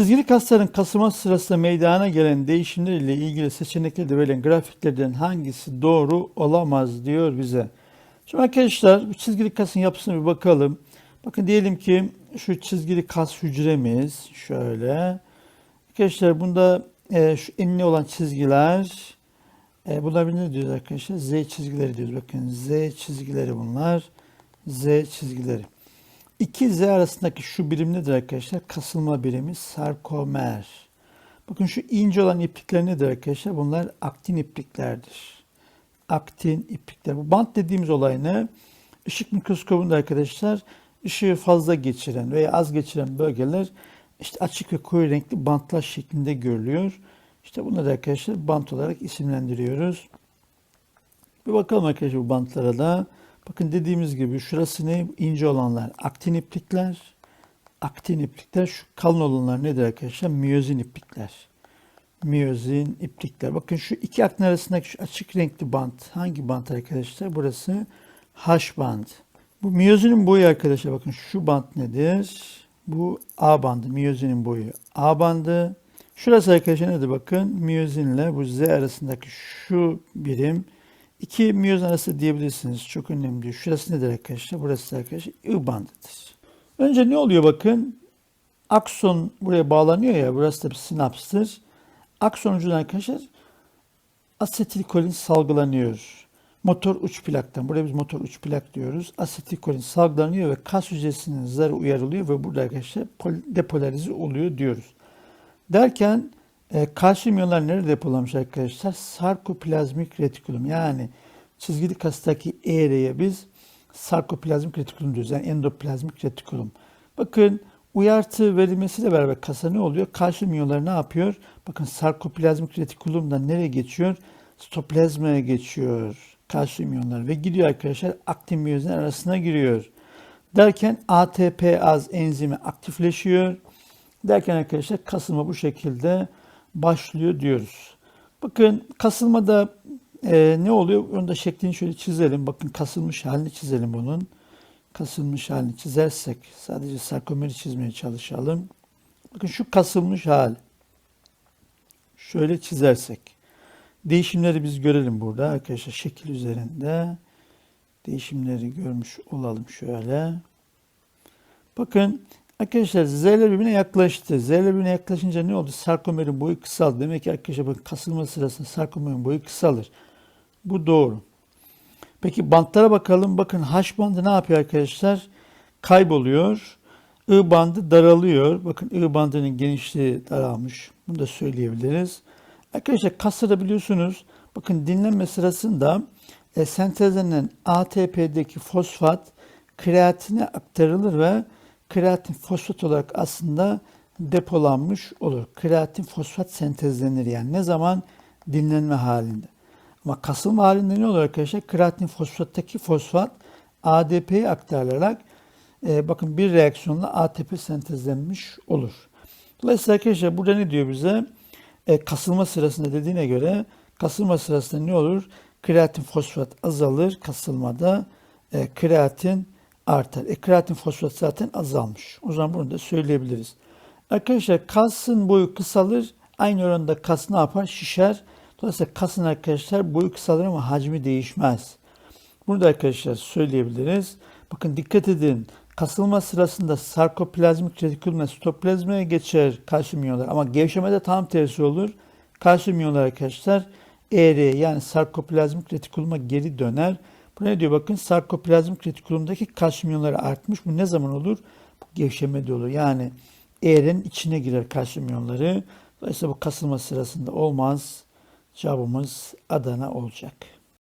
Çizgili kasların kasılma sırasında meydana gelen değişimler ile ilgili seçeneklerde verilen grafiklerden hangisi doğru olamaz diyor bize. Şimdi arkadaşlar çizgili kasın yapısına bir bakalım. Bakın diyelim ki şu çizgili kas hücremiz şöyle. Arkadaşlar bunda e, şu enli olan çizgiler e, bunlar ne diyoruz arkadaşlar? Z çizgileri diyoruz. Bakın Z çizgileri bunlar. Z çizgileri. İki Z arasındaki şu birim nedir arkadaşlar? Kasılma birimi sarkomer. Bakın şu ince olan iplikler nedir arkadaşlar? Bunlar aktin ipliklerdir. Aktin iplikler. Bu bant dediğimiz olay ne? Işık mikroskobunda arkadaşlar ışığı fazla geçiren veya az geçiren bölgeler işte açık ve koyu renkli bantlar şeklinde görülüyor. İşte bunları da arkadaşlar bant olarak isimlendiriyoruz. Bir bakalım arkadaşlar bu bantlara da. Bakın dediğimiz gibi şurası ne? İnce olanlar aktin iplikler. Aktin iplikler. Şu kalın olanlar nedir arkadaşlar? Miyozin iplikler. Miyozin iplikler. Bakın şu iki aktin arasındaki şu açık renkli bant. Hangi bant arkadaşlar? Burası H band. Bu miyozinin boyu arkadaşlar bakın şu bant nedir? Bu A bandı. Miyozinin boyu A bandı. Şurası arkadaşlar nedir bakın? Miyozinle bu Z arasındaki şu birim iki miyozin arası diyebilirsiniz. Çok önemli. Şurası nedir arkadaşlar? Burası arkadaşlar I bandıdır. Önce ne oluyor bakın? Akson buraya bağlanıyor ya. Burası da bir sinapstır. Akson ucuna arkadaşlar asetilkolin salgılanıyor. Motor uç plaktan. Buraya biz motor uç plak diyoruz. Asetilkolin salgılanıyor ve kas hücresinin zarı uyarılıyor ve burada arkadaşlar pol- depolarize oluyor diyoruz. Derken e, kalsiyum iyonlar nerede depolanmış arkadaşlar? Sarkoplazmik retikulum yani çizgili kastaki eğreye biz sarkoplazmik retikulum diyoruz. Yani endoplazmik retikulum. Bakın uyartı verilmesiyle beraber kasa ne oluyor? Kalsiyum iyonları ne yapıyor? Bakın sarkoplazmik retikulumdan nereye geçiyor? Stoplazmaya geçiyor kalsiyum iyonları ve gidiyor arkadaşlar aktin miyozin arasına giriyor. Derken ATP az enzimi aktifleşiyor. Derken arkadaşlar kasılma bu şekilde başlıyor diyoruz. Bakın kasılmada e, ne oluyor? Onu da şeklini şöyle çizelim. Bakın kasılmış halini çizelim bunun. Kasılmış halini çizersek sadece sarkomeri çizmeye çalışalım. Bakın şu kasılmış hal. Şöyle çizersek. Değişimleri biz görelim burada arkadaşlar şekil üzerinde. Değişimleri görmüş olalım şöyle. Bakın arkadaşlar birbirine yaklaştı. Birbirine yaklaşınca ne oldu? Sarkomerin boyu kısaldı. Demek ki arkadaşlar bakın kasılma sırasında sarkomerin boyu kısalır. Bu doğru. Peki bantlara bakalım. Bakın H bandı ne yapıyor arkadaşlar? Kayboluyor. I bandı daralıyor. Bakın I bandının genişliği daralmış. Bunu da söyleyebiliriz. Arkadaşlar kasada biliyorsunuz bakın dinlenme sırasında e, sentezlenen ATP'deki fosfat kreatine aktarılır ve kreatin fosfat olarak aslında depolanmış olur. Kreatin fosfat sentezlenir yani ne zaman dinlenme halinde. Ama kasılma halinde ne olur arkadaşlar? Kreatin fosfattaki fosfat ADP'ye aktarılarak e, bakın bir reaksiyonla ATP sentezlenmiş olur. Dolayısıyla arkadaşlar burada ne diyor bize? E, kasılma sırasında dediğine göre kasılma sırasında ne olur? Kreatin fosfat azalır kasılmada e, kreatin artar. E, kreatin fosfat zaten azalmış. O zaman bunu da söyleyebiliriz. Arkadaşlar kasın boyu kısalır. Aynı oranda kas ne yapar? Şişer. Dolayısıyla kasın arkadaşlar boyu kısalır ama hacmi değişmez. Bunu da arkadaşlar söyleyebiliriz. Bakın dikkat edin. Kasılma sırasında sarkoplazmik retikulum ve sitoplazmaya geçer kalsiyum iyonları ama gevşemede tam tersi olur. Kalsiyum iyonları arkadaşlar ER yani sarkoplazmik retikuluma geri döner. Bu ne diyor bakın sarkoplazmik retikulumdaki kalsiyum iyonları artmış. Bu ne zaman olur? Bu gevşemede olur. Yani ER'in içine girer kalsiyum iyonları. Dolayısıyla bu kasılma sırasında olmaz. Cevabımız Adana olacak.